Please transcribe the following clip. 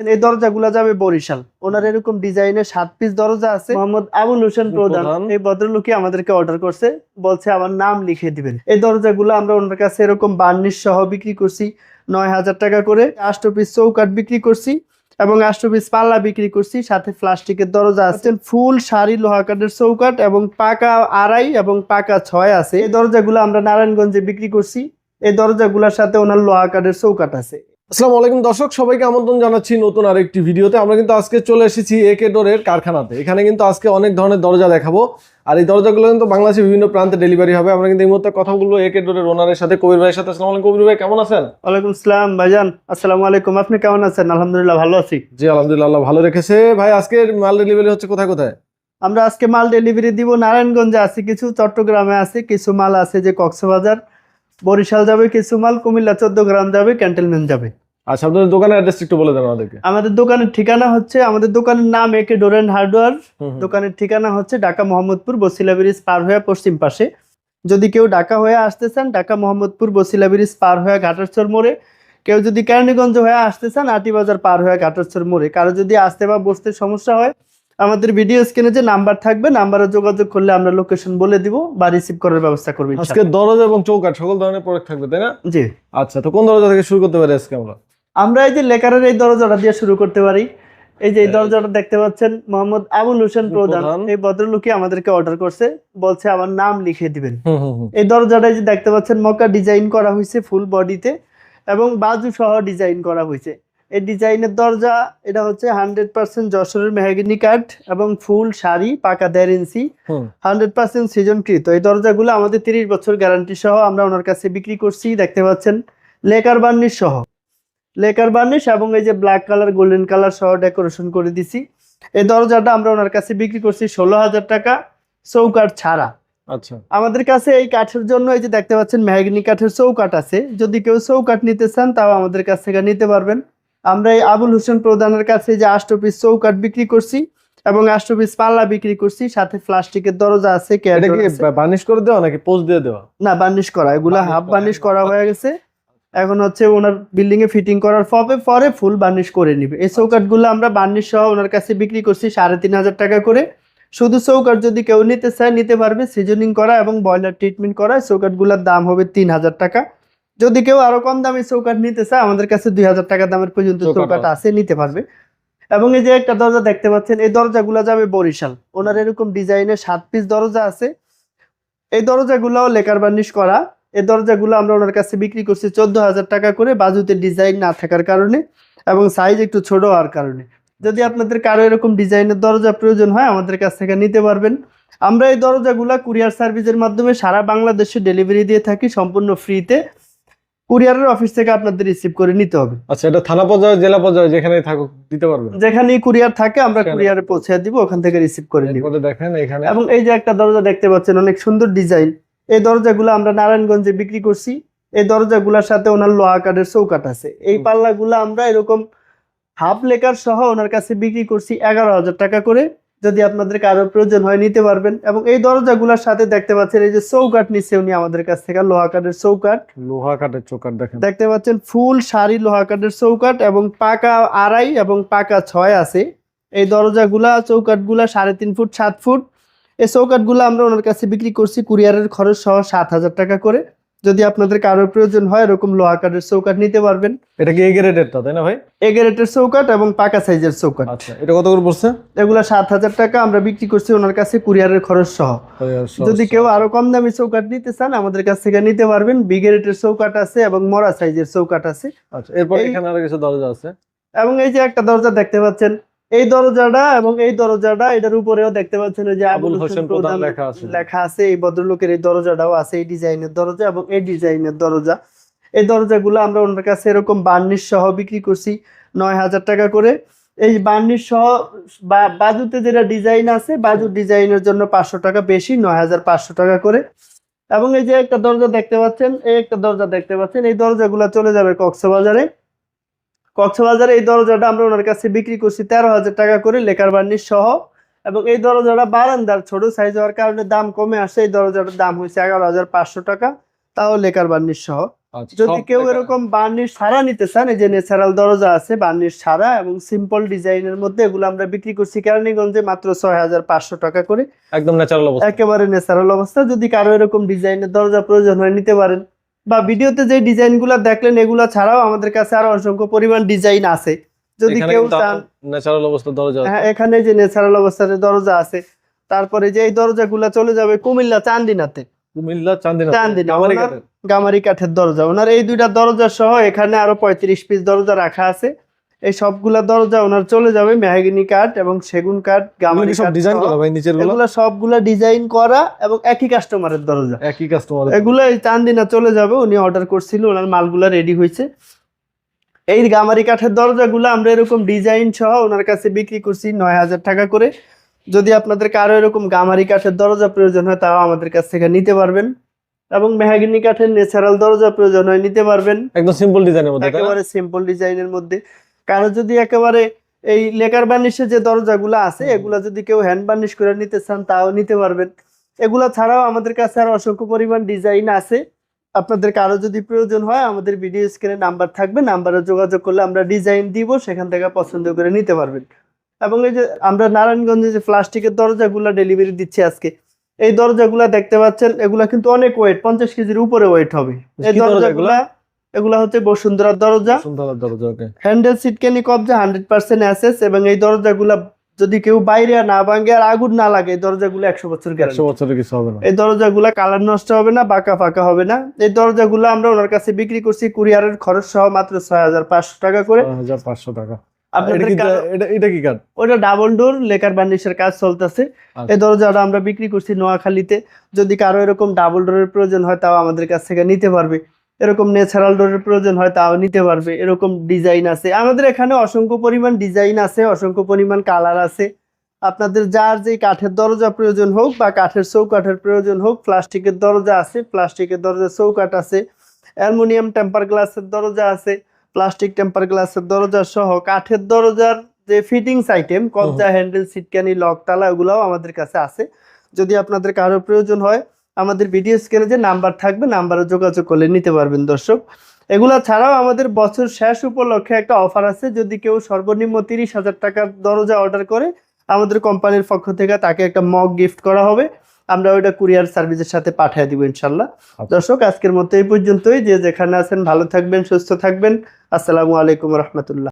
এই দরজাগুলো যাবে বরিশাল। ওনার এরকম ডিজাইনের সাত পিস দরজা আছে। মোহাম্মদ আবুল হোসেন প্রধান। এই ভদ্রলোকই আমাদেরকে অর্ডার করছে বলছে আমার নাম লিখে দিবেন। এই দরজাগুলো আমরা ওনার কাছে এরকম বার্নিশ সহ বিক্রি করছি নয় হাজার টাকা করে। আষ্ট পিস চৌকাট বিক্রি করছি এবং আষ্ট পিস পাল্লা বিক্রি করছি। সাথে প্লাস্টিকের দরজা আছে। ফুল শাড়ি লোহা কাঠের চৌকাট এবং পাকা আড়াই এবং পাকা ছয় আছে। এই দরজাগুলো আমরা নারায়ণগঞ্জে বিক্রি করছি। এই দরজাগুলোর সাথে ওনার লোহা কাঠের চৌকাট আছে। আসসালামু আলাইকুম দর্শক সবাইকে আমন্ত্রণ জানাচ্ছি নতুন আরেকটি ভিডিওতে। আমরা কিন্তু আজকে চলে এসেছি একে ডোরের কারখানাতে। এখানে কিন্তু আজকে অনেক ধরনের দরজা দেখাবো। আর এই দরজাগুলো কিন্তু বাংলাদেশের বিভিন্ন প্রান্তে ডেলিভারি হবে। আমরা কিন্তু এই মুহূর্তে কথা বলব একে ডোরের ওনারের সাথে। কবির ভাইয়ের সাথে। আসসালামু আলাইকুম কবির ভাই কেমন আছেন? ওয়ালাইকুম আসসালাম ভাইজান। আসসালামু আলাইকুম। আপনি কেমন আছেন? আলহামদুলিল্লাহ ভালো আছি। জি আলহামদুলিল্লাহ ভালো রেখেছে। ভাই আজকে মাল ডেলিভারি হচ্ছে কোথায় কোথায়? আমরা আজকে মাল ডেলিভারি দিব নারায়ণগঞ্জে। আছে কিছু চট্টগ্রামে আছে কিছু মাল আছে যে কক্সবাজার। বরিশাল যাবে কিছু মাল কুমিল্লা চোদ্দ গ্রাম যাবে ক্যান্টেলমেন্ট যাবে। আচ্ছা আপনাদের দোকানের অ্যাড্রেস একটু বলে দেন আমাদেরকে। আমাদের দোকানের ঠিকানা হচ্ছে আমাদের দোকানের নাম একে ডোরেন হার্ডওয়্যার হুম। দোকানের ঠিকানা হচ্ছে ঢাকা মোহাম্মদপুর বসিলা ব্রিজ পার হয়ে পশ্চিম পাশে। যদি কেউ ঢাকা হয়ে আসতে চান ঢাকা মোহাম্মদপুর বসিলা ব্রিজ পার হয়ে ঘাটারচর মোড়ে। কেউ যদি কেরানীগঞ্জ হয়ে আসতে চান আটিবাজার পার হয়ে ঘাটারচর মোড়ে। কারও যদি আসতে বা বসতে সমস্যা হয় আমাদের ভিডিও স্ক্রিনে যে নাম্বার থাকবে নাম্বারে যোগাযোগ করলে আমরা লোকেশন বলে দিব বা রিসিভ করার ব্যবস্থা করব আজকে দরজা এবং চৌকাঠ সকল ধরনের প্রোডাক্ট থাকবে তাই না? জি। আচ্ছা তো কোন দরজা থেকে শুরু করতে পারি আজকে আমরা? আমরা এই যে লেকারের এই দরজাটা দিয়ে শুরু করতে পারি। এই যে দরজাটা দেখতে পাচ্ছেন মোহাম্মদ আবুল হোসেন প্রধান। এই ভদ্রলোকই আমাদেরকে অর্ডার করছে বলছে আমার নাম লিখে দিবেন। এই দরজাটা এই যে দেখতে পাচ্ছেন মক্কা ডিজাইন করা হয়েছে ফুল বডিতে এবং বাজু সহ ডিজাইন করা হয়েছে। এই ডিজাইনের দরজা এটা হচ্ছে হান্ড্রেড পার্সেন্ট যশোরের মেহাগিনি কাঠ এবং ফুল শাড়ি পাকা দেড় ইঞ্চি। Hundred percent সিজনকৃত। এই দরজাগুলো আমাদের তিরিশ বছর গ্যারান্টি সহ আমরা ওনার কাছে বিক্রি করছি দেখতে পাচ্ছেন। লেকার বার্নিশ সহ। লেকার বার্নিশ এবং এই যে ব্ল্যাক কালার গোল্ডেন কালার সহ ডেকোরেশন করে দিছি। এই দরজাটা আমরা ওনার কাছে বিক্রি করছি ষোলো হাজার টাকা চৌকাঠ ছাড়া। আচ্ছা। আমাদের কাছে এই কাঠের জন্য এই যে দেখতে পাচ্ছেন মেহগিনি কাঠের চৌকাঠ আছে। যদি কেউ চৌকাঠ নিতে চান তাও আমাদের কাছ থেকে নিতে পারবেন। আমরা এই আবুল হোসেন প্রধানের কাছে যে আষ্ট পিস চৌকাঠ বিক্রি করছি এবং আষ্ট পিস পাল্লা বিক্রি করছি সাথে প্লাস্টিকের দরজা আছে এটা কি বার্নিশ করে দেওয়া নাকি পোস্ট দিয়ে দেওয়া? না বার্নিশ করা এগুলা হাফ বার্নিশ করা। হয়ে গেছে। এখন হচ্ছে ওনার বিল্ডিং এ ফিটিং করার পরে পরে ফুল বার্নিশ করে নিবে। এই চৌকাঠগুলো আমরা বার্নিশ সহ ওনার কাছে বিক্রি করছি সাড়ে তিন হাজার টাকা করে। শুধু চৌকাঠ যদি কেউ নিতে চায় নিতে পারবে। সিজনিং করা এবং বয়লার ট্রিটমেন্ট করা চৌকাঠগুলোর দাম হবে তিন হাজার টাকা। যদি কেউ আরও কম দামে চৌকাঠ নিতে চায় আমাদের কাছে দুই হাজার টাকা দামের পর্যন্ত চৌকাঠ আছে নিতে পারবে। এবং এই যে একটা দরজা দেখতে পাচ্ছেন এই দরজাগুলো যাবে বরিশাল। ওনার এরকম ডিজাইনের সাত পিস দরজা আছে। এই দরজাগুলোও লেকার বার্নিশ করা। এই দরজাগুলো আমরা ওনার কাছে বিক্রি করছি চোদ্দ হাজার টাকা করে বাজুতে ডিজাইন না থাকার কারণে এবং সাইজ একটু ছোট হওয়ার কারণে। যদি আপনাদের কারও এরকম ডিজাইনের দরজা প্রয়োজন হয় আমাদের কাছ থেকে নিতে পারবেন। আমরা এই দরজাগুলা কুরিয়ার সার্ভিসের মাধ্যমে সারা বাংলাদেশে ডেলিভারি দিয়ে থাকি সম্পূর্ণ ফ্রিতে কুরিয়ারের অফিস থেকে আপনাদের রিসিভ করে নিতে হবে। আচ্ছা এটা থানা পর্যায়ে জেলা পর্যায়ে যেখানে থাকুক দিতে পারবেন? যেখানেই কুরিয়ার থাকে আমরা কুরিয়ারে পৌঁছে দিব ওখান থেকে রিসিভ করে নিব। দেখেন এখানে। এবং এই যে একটা দরজা দেখতে পাচ্ছেন অনেক সুন্দর ডিজাইন। এই দরজাগুলো আমরা নারায়ণগঞ্জে বিক্রি করছি। এই দরজাগুলোর সাথে ওনার লোহা কাঠের চৌকাঠ আছে। এই পাল্লাগুলো আমরা এরকম হাফ লেকার সহ ওনার কাছে বিক্রি করছি এগারো হাজার টাকা করে। যদি আপনাদের কারও প্রয়োজন হয় নিতে পারবেন। এবং এই দরজাগুলোর সাথে দেখতে পাচ্ছেন এই যে চৌকাঠ নিচ্ছে উনি আমাদের কাছ থেকে লোহা কাঠের চৌকাঠ। লোহা কাঠের চোকার দেখেন। দেখতে পাচ্ছেন ফুল শাড়ি লোহা কাঠের চৌকাঠ এবং পাকা আড়াই এবং পাকা ছয় আছে। এই দরজাগুলা চৌকাঠগুলা সাড়ে তিন ফুট সাত ফুট। এই চৌকাঠগুলো আমরা ওনার কাছে বিক্রি করছি কুরিয়ারের খরচ সহ সাত হাজার টাকা করে। যদি আপনাদের কারও প্রয়োজন হয় এরকম লোহা কাঠের চৌকাঠ নিতে পারবেন। এটা কি এগ্রেডেরটা তাই না ভাই? এগারেটের চৌকাঠ এবং পাকা সাইজের চৌকাঠ। আচ্ছা এটা কত করে পড়ছে? এগুলা সাত হাজার টাকা আমরা বিক্রি করছি ওনার কাছে কুরিয়ারের খরচ সহ। যদি কেউ আরও কম দামি চৌকাঠ নিতে চান আমাদের কাছ থেকে নিতে পারবেন। বিগেরেটের চৌকাঠ আছে এবং মরা সাইজের চৌকাঠ আছে। আচ্ছা এরপর এখানে আরও কিছু দরজা আছে। এবং এই যে একটা দরজা দেখতে পাচ্ছেন এই দরজাটা এবং এই দরজাটা এটার উপরেও দেখতে পাচ্ছেন যে আবুল হোসেন প্রধান লেখা আছে। লেখা আছে। এই ভদ্রলোকের এই দরজাটাও আছে এই ডিজাইনের দরজা এবং এই ডিজাইনের দরজা। এই দরজাগুলো আমরা ওনার কাছে এরকম বার্নিশ সহ বিক্রি করছি নয় হাজার টাকা করে। এই বার্নিশ সহ বাজুতে যেটা ডিজাইন আছে বাজু ডিজাইনের জন্য পাঁচশো টাকা বেশি নয় হাজার পাঁচশো টাকা করে। এবং এই যে একটা দরজা দেখতে পাচ্ছেন এই একটা দরজা দেখতে পাচ্ছেন এই দরজাগুলো চলে যাবে কক্সবাজারে। কক্সবাজারে এই দরজাটা আমরা ওনার কাছে বিক্রি করছি তেরো হাজার টাকা করে লেকার বার্নিশ সহ। এবং এই দরজাটা বারান্দার ছোট সাইজ হওয়ার কারণে দাম কমে আসে এই দরজাটার দাম হয়েছে এগারো হাজার পাঁচশো টাকা তাও লেকার বার্নিশ সহ। আচ্ছা, যদি কেউ এরকম বার্নিশ ছাড়া নিতে চান এই যে ন্যাচারাল দরজা আছে বার্নিশ ছাড়া এবং সিম্পল ডিজাইনের মধ্যে এগুলো আমরা বিক্রি করছি কেরানীগঞ্জে মাত্র ছয় হাজার পাঁচশো টাকা করে। একদম ন্যাচারাল অবস্থা। একেবারে ন্যাচারাল অবস্থা। যদি কারও এরকম ডিজাইনের দরজা প্রয়োজন হয় নিতে পারেন। বা ভিডিওতে যে ডিজাইনগুলো দেখলেন এগুলো ছাড়াও আমাদের কাছে আরও অসংখ্য পরিমাণ ডিজাইন আছে। যদি কেউ চান ন্যাচারাল অবস্থা দরজা হ্যাঁ এখানে যে ন্যাচারাল অবস্থাতে দরজা আছে তারপরে যে এই দরজাগুলো চলে যাবে কুমিল্লা চান্দিনাতে। কুমিল্লা চান্দিনা গামারি কাঠের। দরজা। ওনার এই দুইটা দরজা সহ এখানে আরও পঁয়ত্রিশ পিস দরজা রাখা আছে। এই সবগুলা দরজা ওনার চলে যাবে মেহাগিনি কাঠ এবং সেগুন কাঠ গামারি সব ডিজাইন করা ভাই নিচেরগুলো এগুলা সবগুলা ডিজাইন করা এবং একই কাস্টমারের দরজা। একই কাস্টমার এগুলো এই চান্দিনা চলে যাবে উনি অর্ডার করছিল ওনার মালগুলা রেডি হয়েছে। এই গামারি কাঠের দরজাগুলো আমরা এরকম ডিজাইন সহ ওনার কাছে বিক্রি করছি নয় হাজার টাকা করে। যদি আপনাদের কারও এরকম গামারি কাঠের দরজা প্রয়োজন হয় তাও আমাদের কাছ থেকে নিতে পারবেন। এবং মেহাগিনি কাঠের ন্যাচারাল দরজা প্রয়োজন হয় নিতে পারবেন। একদম সিম্পল ডিজাইনের মধ্যে একেবারে সিম্পল ডিজাইনের মধ্যে। কারও যদি একেবারে এই লেকার বার্নিশের যে দরজাগুলো আছে এগুলা যদি কেউ হ্যান্ড বার্নিশ করে নিতে চান তাও নিতে পারবেন। এগুলা ছাড়াও আমাদের কাছে আর অসংখ্য পরিমাণ ডিজাইন আছে। আপনাদের কারও যদি প্রয়োজন হয় আমাদের ভিডিও স্ক্রিনে নাম্বার থাকবে নাম্বারে যোগাযোগ করলে আমরা ডিজাইন দিব সেখান থেকে পছন্দ করে নিতে পারবেন। এবং এই যে আমরা নারায়ণগঞ্জে যে প্লাস্টিকের দরজাগুলো ডেলিভারি দিচ্ছি আজকে এই দরজাগুলা দেখতে পাচ্ছেন এগুলা কিন্তু অনেক ওয়েট পঞ্চাশ কেজির উপরে ওয়েট হবে। এই দরজাগুলা এগুলা হচ্ছে বসুন্ধরার দরজা। সুন্দর দরজা ওকে হ্যান্ডেল সিটকানি কবজা হান্ড্রেড পার্সেন্ট অ্যাসেস এবং এই দরজাগুলা যদি কেউ বাইরে না ভাঙে আর আগুন না লাগে এই দরজাগুলো একশো বছর একশো গ্যারান্টি বছরের কিছু হবে না। এই দরজাগুলা কালার নষ্ট হবে না বাঁকা ফাঁকা হবে না। এই দরজাগুলো আমরা ওনার কাছে বিক্রি করছি কুরিয়ারের খরচ সহ মাত্র ছয় হাজার পাঁচশো টাকা করে। হাজার পাঁচশো টাকা। এটা আপনাদের কি কারো- এটা- এটা কি ওটা ডাবল ডোর লেকার বার্নিশের কাজ চলতেছে। এই দরজাটা আমরা বিক্রি করছি নোয়াখালীতে। যদি কারও এরকম ডাবল ডোরের প্রয়োজন হয় তাও আমাদের কাছ থেকে নিতে পারবে। এরকম ন্যাচারাল ডোরের প্রয়োজন হয় তাও নিতে পারবে। এরকম ডিজাইন আছে। আমাদের এখানে অসংখ্য পরিমাণ ডিজাইন আছে অসংখ্য পরিমাণ কালার আছে। আপনাদের যার যে কাঠের দরজা প্রয়োজন হোক বা কাঠের চৌকাঠের প্রয়োজন হোক প্লাস্টিকের দরজা আছে প্লাস্টিকের দরজা চৌকাঠ আছে অ্যালুমিনিয়াম টেম্পার গ্লাসের দরজা আছে প্লাস্টিক টেম্পার গ্লাসের দরজা সহ কাঠের দরজার যে ফিটিংস আইটেম কবজা হ্যান্ডেল সিটকানি লক তালা এগুলাও আমাদের কাছে আছে। যদি আপনাদের কারও প্রয়োজন হয় আমাদের ভিডিও স্ক্রিনে যে নাম্বার থাকবে নাম্বারে যোগাযোগ করলে নিতে পারবেন দর্শক। এগুলা ছাড়াও আমাদের বছর শেষ উপলক্ষে একটা অফার আছে। যদি কেউ সর্বনিম্ন তিরিশ হাজার টাকার দরজা অর্ডার করে আমাদের কোম্পানির পক্ষ থেকে তাকে একটা মগ গিফট করা হবে। আমরা ওইটা কুরিয়ার সার্ভিসের সাথে পাঠিয়ে দিব ইনশাল্লাহ আচ্ছা। দর্শক আজকের মতো এই পর্যন্তই। যে যেখানে আছেন ভালো থাকবেন সুস্থ থাকবেন। আসসালামু আলাইকুম রহমতুল্লাহ।